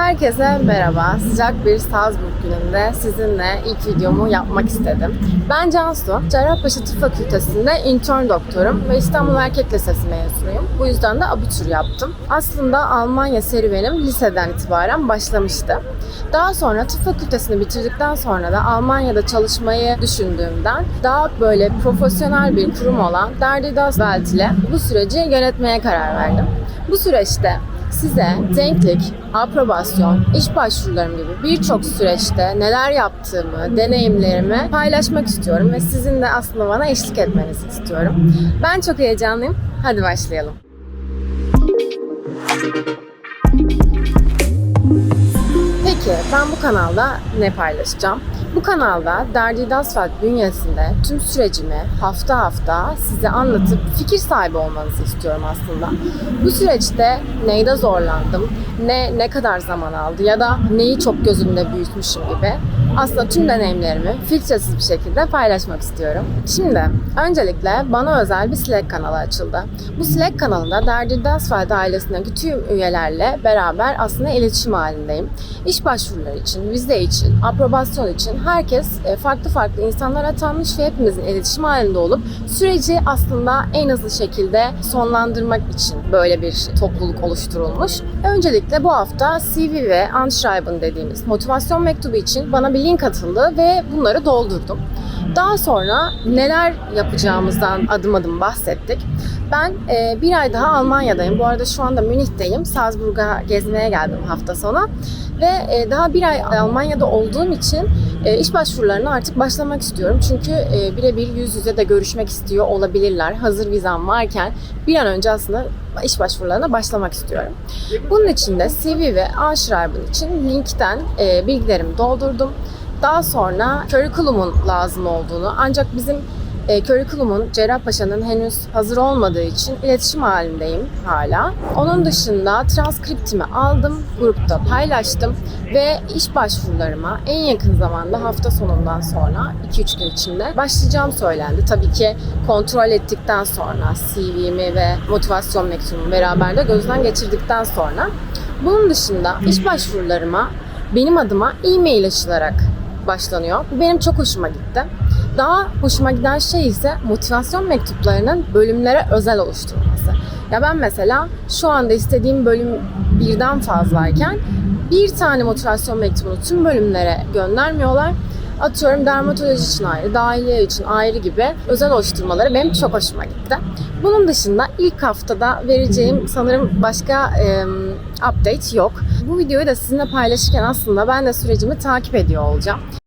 Herkese merhaba. Sıcak bir Salzburg gününde sizinle ilk videomu yapmak istedim. Ben Cansu. Cerrahpaşa Tıp Fakültesi'nde intern doktorum ve İstanbul Erkek Lisesi mezunuyum. Bu yüzden de abitur yaptım. Aslında Almanya serüvenim liseden itibaren başlamıştı. Daha sonra tıp fakültesini bitirdikten sonra da Almanya'da çalışmayı düşündüğümden daha böyle profesyonel bir kurum olan Derdi Das Welt ile bu süreci yönetmeye karar verdim. Bu süreçte size denklik, aprobasyon, iş başvurularım gibi birçok süreçte neler yaptığımı, deneyimlerimi paylaşmak istiyorum ve sizin de aslında bana eşlik etmenizi istiyorum. Ben çok heyecanlıyım. Hadi başlayalım. Peki ben bu kanalda ne paylaşacağım? Bu kanalda Derdi Dasfalt bünyesinde tüm sürecimi hafta hafta size anlatıp fikir sahibi olmanızı istiyorum aslında. Bu süreçte neyde zorlandım, ne ne kadar zaman aldı ya da neyi çok gözümde büyütmüşüm gibi aslında tüm deneyimlerimi filtresiz bir şekilde paylaşmak istiyorum. Şimdi öncelikle bana özel bir Slack kanalı açıldı. Bu Slack kanalında Derdi Dasfalt ailesindeki tüm üyelerle beraber aslında iletişim halindeyim. İş başvuruları için, vize için, aprobasyon için herkes e, farklı farklı insanlar atanmış ve hepimizin iletişim halinde olup süreci aslında en hızlı şekilde sonlandırmak için böyle bir topluluk oluşturulmuş. Öncelikle bu hafta CV ve Anschreiben dediğimiz motivasyon mektubu için bana bir link atıldı ve bunları doldurdum. Daha sonra neler yapacağımızdan adım adım bahsettik. Ben e, bir ay daha Almanya'dayım. Bu arada şu anda Münih'teyim. Salzburg'a gezmeye geldim hafta sonu. Ve e, daha bir ay Almanya'da olduğum için e, iş başvurularına artık başlamak istiyorum. Çünkü e, birebir yüz yüze de görüşmek istiyor olabilirler. Hazır vizam varken bir an önce aslında iş başvurularına başlamak istiyorum. Bunun için de CV ve Anschreiben için linkten e, bilgilerimi doldurdum. Daha sonra curriculum'un lazım olduğunu ancak bizim e, curriculum'un Cerrahpaşa'nın henüz hazır olmadığı için iletişim halindeyim hala. Onun dışında transkriptimi aldım, grupta paylaştım ve iş başvurularıma en yakın zamanda hafta sonundan sonra 2-3 gün içinde başlayacağım söylendi. Tabii ki kontrol ettikten sonra CV'mi ve motivasyon mektubumu beraber de gözden geçirdikten sonra bunun dışında iş başvurularıma benim adıma e-mail açılarak başlanıyor. Bu benim çok hoşuma gitti. Daha hoşuma giden şey ise motivasyon mektuplarının bölümlere özel oluşturulması. Ya ben mesela şu anda istediğim bölüm birden fazlayken bir tane motivasyon mektubunu tüm bölümlere göndermiyorlar. Atıyorum dermatoloji için ayrı, dahiliye için ayrı gibi özel oluşturmaları benim çok hoşuma gitti. Bunun dışında ilk haftada vereceğim sanırım başka e, update yok. Bu videoyu da sizinle paylaşırken aslında ben de sürecimi takip ediyor olacağım.